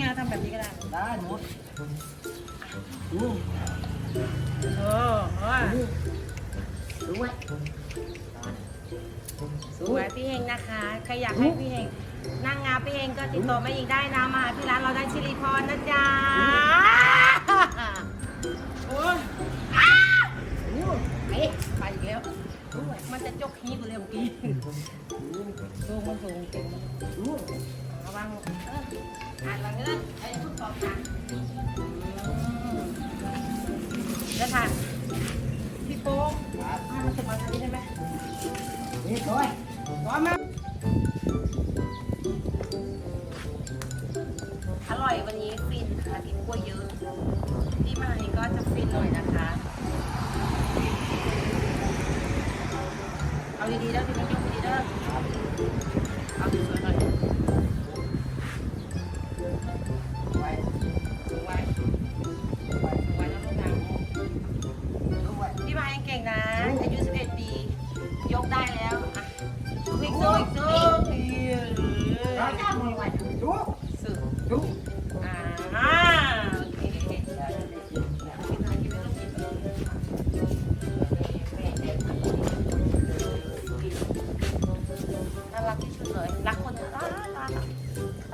ไงทำแบบนี้ก็ได้ ได้หมดดูเออเออดูไว้สวยพี่เฮงนะคะ ใครอยากให้พี่เฮงนั่งงานพี่เฮงก็ติดต่อแม่หญิงได้นะมาหาที่ร้านเราได้ชิริพรนะจ๊ะโอ้ยอ้าวโอ้ยเอ๊ะไปอีกแล้วโอ้ยมันจะจกฮีบเลยเมื่อกี้สูงมันสูงเก่งมันดูระวังเอ่านหลังนี้นะไอ้ทุกอบกันแล้วทานพี่โป๊กอ่ามันจะมาทางนี้ได้ไหมนี่ด้วย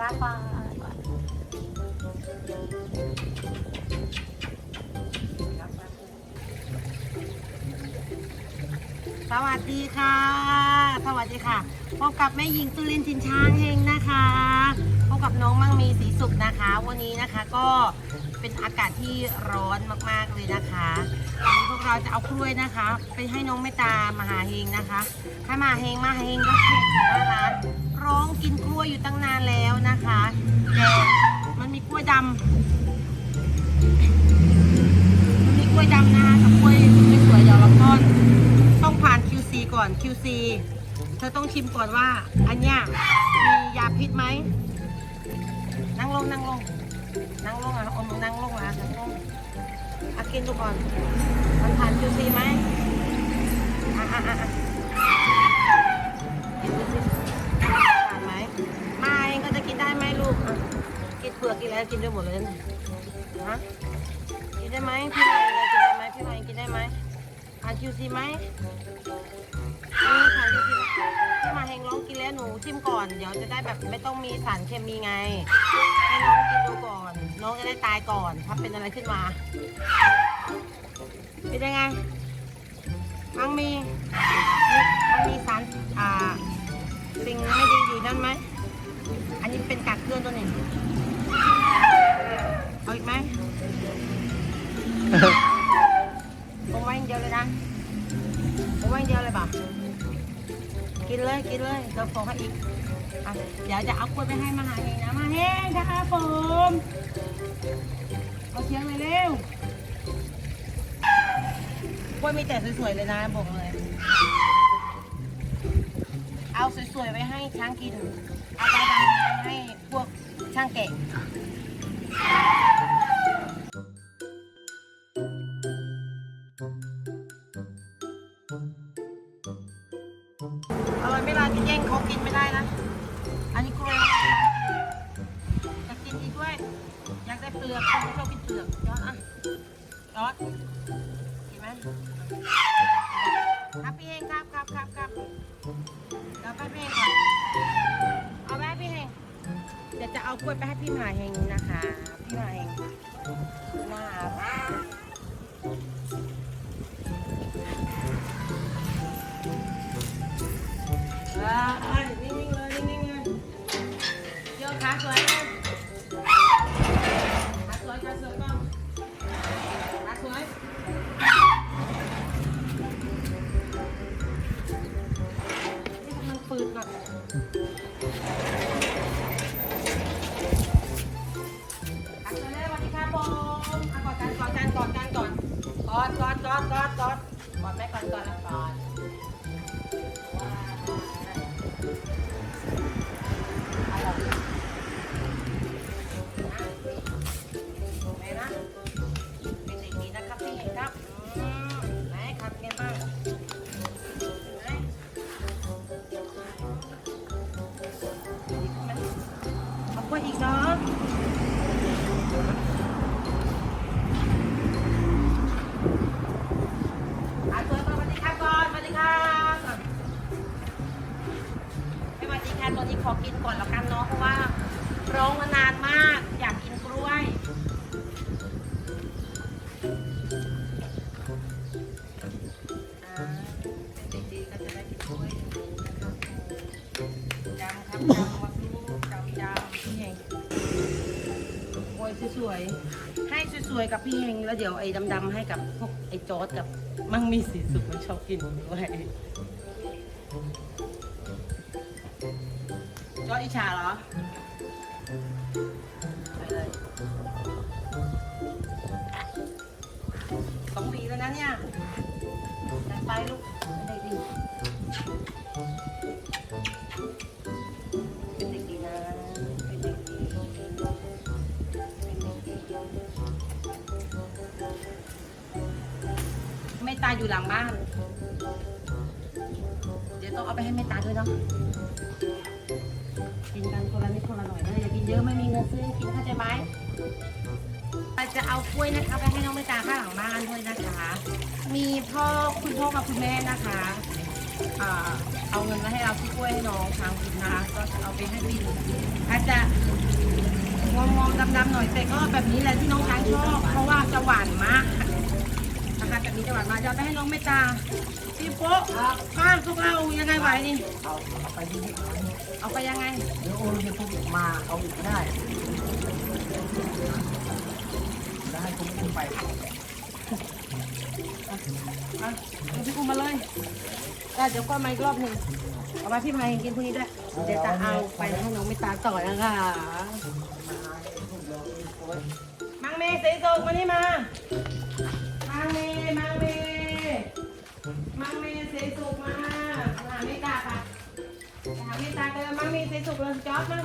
รักปลาสวัสดีค่ะ สวัสดีค่ะพบกับแม่หญิงตุลินทินช้างเฮงนะคะพบกับน้องมั่งมีสีสุขนะคะ วันนี้นะคะก็เป็นอากาศที่ร้อนมากๆเลยนะคะวันนี้พวกเราจะเอากล้วยนะคะ ไปให้น้องเมตตามหาเฮงนะคะให้มาเฮงมาเฮงก็เห็นอยู่หน้าร้าน ร้องกินกล้วยอยู่ตั้งนานแล้วนะคะแต่มันมีกล้วยดำมันมีกล้วยดำนะคะกับกล้วยไม่สวยเดี๋ยวเราต้อนต้องผ่าน QC ก่อน QC เธอต้องชิมก่อนว่า อันเนี้ยมียาพิษไหมนั่งลงนั่งลงนั่งลงอะอมนั่งลงอะนั่งลงอากินดูก่อน มันผ่าน QC ไหมอะอะอะ มาเองก็จะกินได้ไหมลูกอะกินเปลือกกินแล้วกินได้หมดเลยนะฮะกินได้ไหมพี่มาเองกินได้ไหมพี่มาเองกินได้ไหมผ่านคิวซีไหมอืมผ่านคิวซีไหมพี่มาเองลองกินแล้วหนูชิมก่อน เดี๋ยวจะได้แบบไม่ต้องมีสารเคมีไง ให้น้องกินดูก่อน น้องจะได้ตายก่อน ถ้าเป็นอะไรขึ้นมาเป็นยังไงมังมีมี เลยกินเลยเราขอให้อีกอะเดี๋ยวจะเอากล้วยไปให้มาหาเองนะมาเฮงครับผมเอาเชียงเลยเร็วกล้วยมีแต่สวยๆเลยนะบอกเลย เอาสวยๆไว้ให้ช้างกินเอาไปดำให้พวกช่างแกะ อร่อยไม่ลาจะแย่งเขากินไม่ได้นะ อันนี้กล้วยอยากกินอีกด้วย อยากได้เปลือกคนไม่ชอบกินเปลือกยอดอะยอดกินไหมครับพี่เองครับครับครับครับเดี๋ยวไปพี่เฮงก่อนเอาไปให้พี่เฮงเดี๋ยวจะเอากล้วยไปให้พี่หมาเฮงนะคะ พี่หมาเฮง กอดแม่ก่อน ค่ะตัวนี้ขอกินก่อนแล้วกันเนาะเพราะว่าร้องมานานมากอยากกินกล้วย โอ้ยสวยๆให้สวยๆกับพี่เฮงแล้วเดี๋ยวไอ้ดำๆให้กับพวกไอ้จอร์ดกับมั่งมีสีสุดมันชอบกินด้วย จอดอิจฉาเหรอไปเลยสองหวีแล้วนะเนี่ยจัดไปลูกไม่ได้ดีเป็นเด็กดีนะเป็นเด็กดีเป็นเด็กดีไม่ตาอยู่หลังบ้าน เดี๋ยวต้องเอาไปให้แม่ตาด้วยเนาะ กันคนละนิดคนละหน่อยนะอย่ากินเยอะไม่มีเงินซื้อให้กินเข้าใจไหมไปจะเอากล้วยนะคะไปให้น้องแม่ตาข้างหลังบ้านด้วยนะคะ มีพ่อคุณพ่อกับคุณแม่นะคะอ่าเอาเงินมาให้เราซื้อกล้วยให้น้องทางคุณนะคะก็จะเอาไปให้พี่อาจจะงมองๆดำๆหน่อยแต่ก็แบบนี้แหละที่น้องช้างชอบเพราะว่าจะหวานมาก นะคะแบบนี้จะหวานมากจะเอาไปให้น้องแม่ตาพี่โป๊ะข้างพวกเรายังไงไหวนี่เอาเอาไปที่นี่เอาไปยังไงเดี๋ยวโอนจะพูดมาเอาอีกได้ได้คุณไม่ไปมาเอาพี่อุ้มมาเลยแต่เดี๋ยวก็มาอีกรอบหนึ่งเอาไปพี่พายกินพรุ่งนี้ด้วยเดี๋ยวจะเอาไปให้น้องไม่ตาต่อนะคะมังเมย์สีสุกมานี่มา มังเมย์มังเมย์เมย์สีสุกมาหาไม่ตาค่ะหาไม่ตาเจอมังเมย์สีสุกเลยจอดมา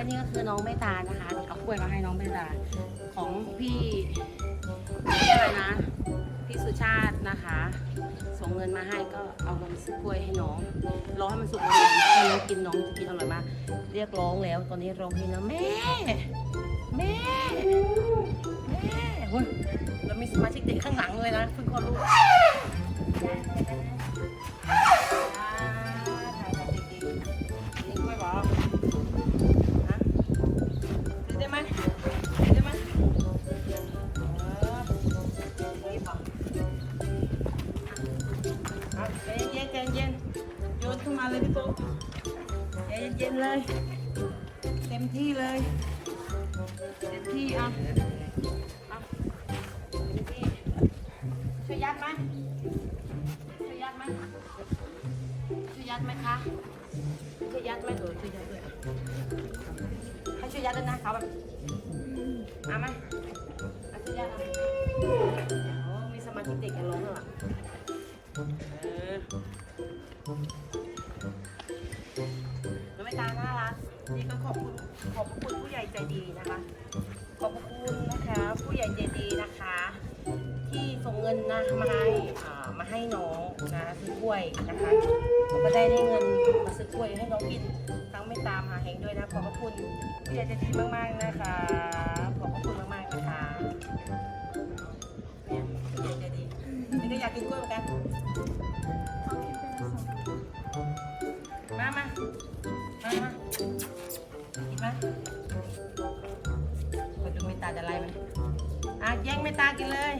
และนี่ก็คือน้องเมตตานะคะเอากล้วยมาให้น้องเมตตาของพี่พี่อะไรนะพี่สุชาตินะคะ ส่งเงินมาให้ก็เอาเงินซื้อกล้วยให้น้องรอให้มันสุกก่อนให้น้องกินน้องจะกินอร่อยมากเรียกร้องแล้วตอนนี้ร้องเพลงแล้วแม่แม่แม่เฮ้ยเรามีสมาชิกเด็กข้างหลังเลยนะเพิ่งคนรู้อ่าถ่ เย็นเลย เต็มที่เลย เต็มที่อะอะเต็มที่ช่วยยัดไหมช่วยยัดไหมช่วยยัดไหมคะช่วยยัดไหมเออช่วยยัดด้วยอะให้ช่วยยัดด้วยนะเขาแบบเอาไหมเอาช่วยยัดอะโอ้มีสมาธิเด็กกันร้องแล้วอะเออ อบคุณขอบคุณผู้ใหญ่ใจดีนะคะ ขอบคุณนะคะผู้ใหญ่ใจดีนะคะ ที่ส่งเงินนะมาให้อ่ามาให้น้องนะซื้อกล้วยนะคะแล้วก็ได้ได้เงินมาซื้อกล้วยให้น้องกินทั้งไม่ตามหาเฮงด้วยนะขอบคุณผู้ใหญ่ใจดีมากๆนะคะ ขอบคุณมากๆนะคะเนี่ยผู้ใหญ่ใจดีนี่ก็อยากกินกล้วยเหมือนกัน งไม่ตากินเลย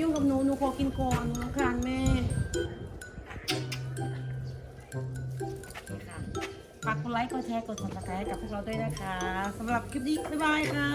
ยุ่งกับหนูหนูขอกินก่อนหนูรำคาญแม่ค่ะฝากกดไลค์กดแชร์กด subscribe ให้กับพวกเราด้วยนะคะสำหรับคลิปนี้บ๊ายบายค่ะ